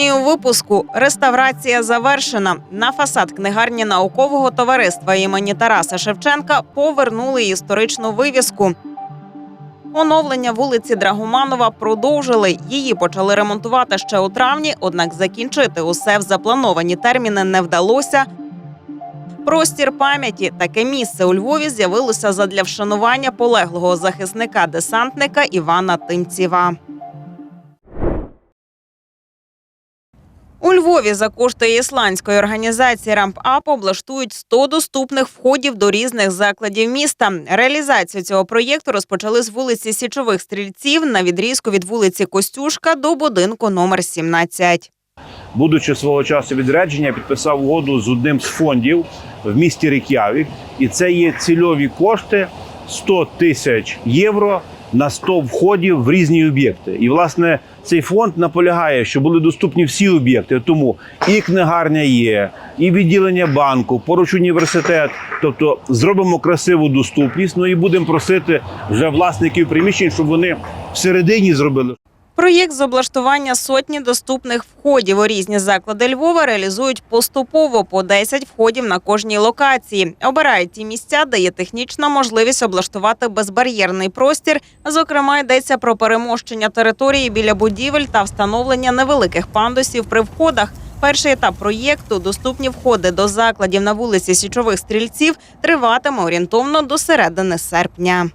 Сьогодні у випуску реставрація завершена. На фасад книгарні наукового товариства імені Тараса Шевченка повернули історичну вивіску. Оновлення вулиці Драгоманова продовжили. Її почали ремонтувати ще у травні, однак закінчити усе в заплановані терміни не вдалося. Простір пам'яті таке місце у Львові з'явилося задля вшанування полеглого захисника-десантника Івана Тимціва. У Львові за кошти ісландської організації «Рамп-Ап» облаштують 100 доступних входів до різних закладів міста. Реалізацію цього проєкту розпочали з вулиці Січових стрільців на відрізку від вулиці Костюшка до будинку номер 17. будучи свого часу відрядження, підписав угоду з одним з фондів в місті Рик'явік, і це є цільові кошти 100 тисяч євро на 100 входів в різні об'єкти. І власне цей фонд наполягає, що були доступні всі об'єкти. Тому і книгарня є, і відділення банку, поруч університет. Тобто зробимо красиву доступність. Ну і будемо просити вже власників приміщень, щоб вони всередині зробили Проєкт з облаштування сотні доступних входів у різні заклади Львова реалізують поступово по 10 входів на кожній локації. Обирають ті місця, де є технічна можливість облаштувати безбар'єрний простір. Зокрема, йдеться про перемощення території біля будівель та встановлення невеликих пандусів при входах. Перший етап проєкту доступні входи до закладів на вулиці Січових стрільців триватиме орієнтовно до середини серпня.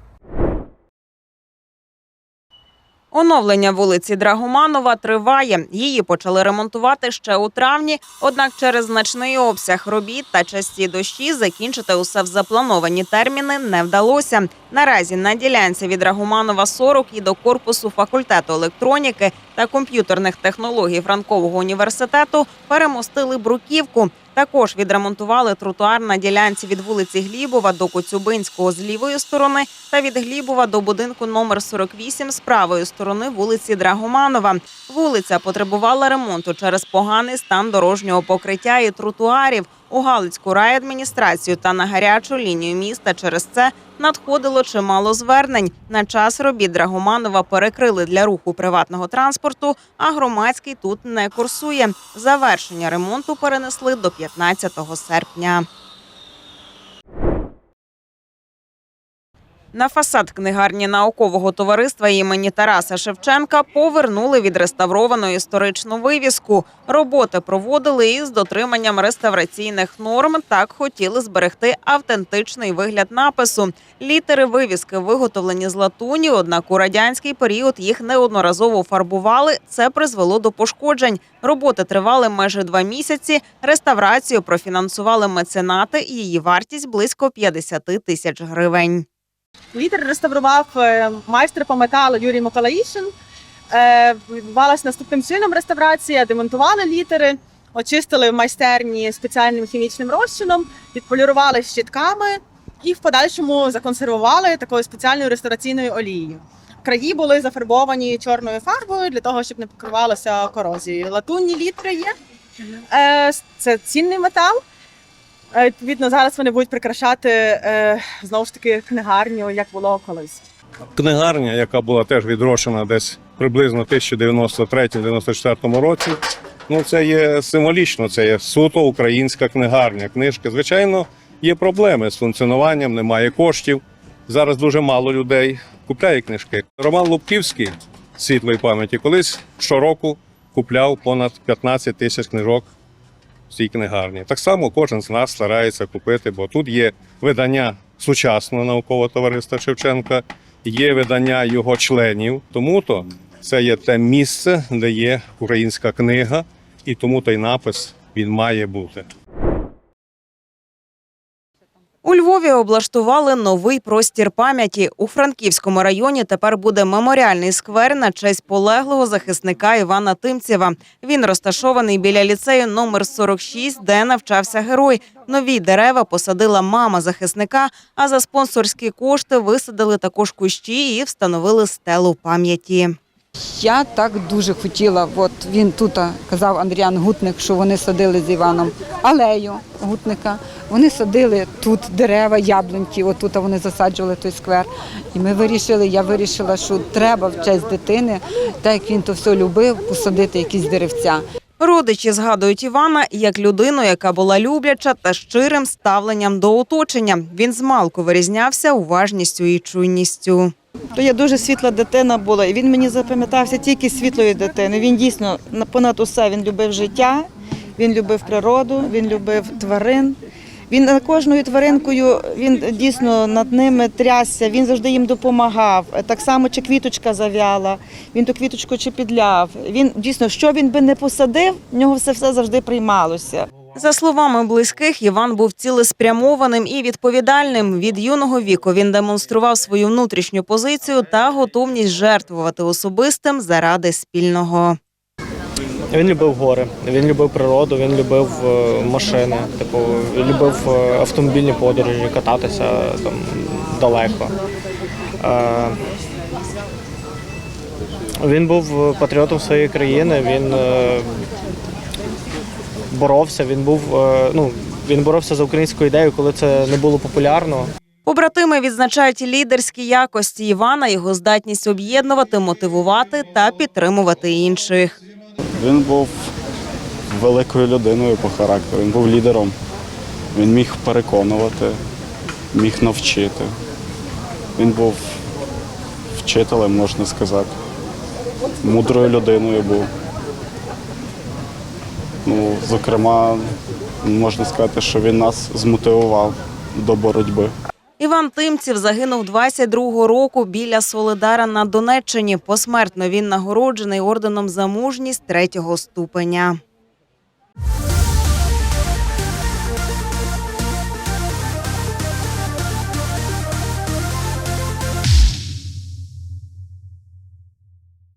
Оновлення вулиці Драгоманова триває. Її почали ремонтувати ще у травні. Однак через значний обсяг робіт та часті дощі закінчити усе в заплановані терміни не вдалося. Наразі на ділянці від Драгоманова 40 і до корпусу факультету електроніки та комп'ютерних технологій Франкового університету перемостили бруківку. Також відремонтували тротуар на ділянці від вулиці Глібова до Коцюбинського з лівої сторони та від Глібова до будинку номер 48 з правої сторони вулиці Драгоманова. Вулиця потребувала ремонту через поганий стан дорожнього покриття і тротуарів. У Галицьку райадміністрацію та на гарячу лінію міста через це надходило чимало звернень. На час робіт Драгоманова перекрили для руху приватного транспорту, а громадський тут не курсує. Завершення ремонту перенесли до 15 серпня. На фасад книгарні наукового товариства імені Тараса Шевченка повернули відреставровану історичну вивіску. Роботи проводили із дотриманням реставраційних норм. Так хотіли зберегти автентичний вигляд напису. Літери вивіски виготовлені з латуні, однак у радянський період їх неодноразово фарбували. Це призвело до пошкоджень. Роботи тривали майже два місяці. Реставрацію профінансували меценати. Її вартість близько 50 тисяч гривень. Літер реставрував е, майстер по металу Юрій Миколаїшин. Е, Відбувалася наступним чином реставрація, демонтували літери, очистили в майстерні спеціальним хімічним розчином, відполірували щітками і в подальшому законсервували такою спеціальною реставраційною олією. Краї були зафарбовані чорною фарбою для того, щоб не покривалося корозією. Латунні літери є. Е, Це цінний метал. Е, Відповідно, зараз вони будуть прикрашати е, знову ж таки книгарню, як було колись. книгарня, яка була теж відрошена десь приблизно в 1993-94 році. Ну, це є символічно, це є суто українська книгарня. Книжки, звичайно, є проблеми з функціонуванням, немає коштів. Зараз дуже мало людей купляє книжки. Роман Лубківський світлої пам'яті колись щороку купляв понад 15 тисяч книжок цій книгарні. Так само кожен з нас старається купити, бо тут є видання сучасного наукового товариства Шевченка, є видання його членів. Тому то це є те місце, де є українська книга, і тому той напис він має бути. У Львові облаштували новий простір пам'яті. У Франківському районі тепер буде меморіальний сквер на честь полеглого захисника Івана Тимцєва. Він розташований біля ліцею номер 46, де навчався герой. Нові дерева посадила мама захисника. А за спонсорські кошти висадили також кущі і встановили стелу пам'яті. Я так дуже хотіла. От він тут казав Андріан Гутник, що вони садили з Іваном алею Гутника. Вони садили тут дерева, яблуньки. Отут вони засаджували той сквер. І ми вирішили, я вирішила, що треба в честь дитини, так як він то все любив, посадити якісь деревця. Родичі згадують Івана як людину, яка була любляча та щирим ставленням до оточення. Він змалку вирізнявся уважністю і чуйністю. То я дуже світла дитина була, і він мені запам'ятався тільки світлою дитиною. Він дійсно на- понад усе він любив життя, він любив природу, він любив тварин. Він кожною тваринкою він дійсно над ними трясся, він завжди їм допомагав. Так само, чи квіточка зав'яла, він ту квіточку чи підляв. Він дійсно, що він би не посадив, в нього все все завжди приймалося. За словами близьких, Іван був цілеспрямованим і відповідальним. Від юного віку він демонстрував свою внутрішню позицію та готовність жертвувати особистим заради спільного. Він любив гори, він любив природу, він любив е, машини, типу, любив е, автомобільні подорожі, кататися там далеко. Е, Він був патріотом своєї країни, він боровся, він був ну, він боровся за українську ідею, коли це не було популярно. Побратими відзначають лідерські якості Івана, його здатність об'єднувати, мотивувати та підтримувати інших. Він був великою людиною по характеру, він був лідером. Він міг переконувати, міг навчити. Він був вчителем, можна сказати. Мудрою людиною був. Ну, зокрема, можна сказати, що він нас змотивував до боротьби. Іван Тимців загинув 22-го року біля Солидара на Донеччині. Посмертно він нагороджений орденом за мужність третього ступеня.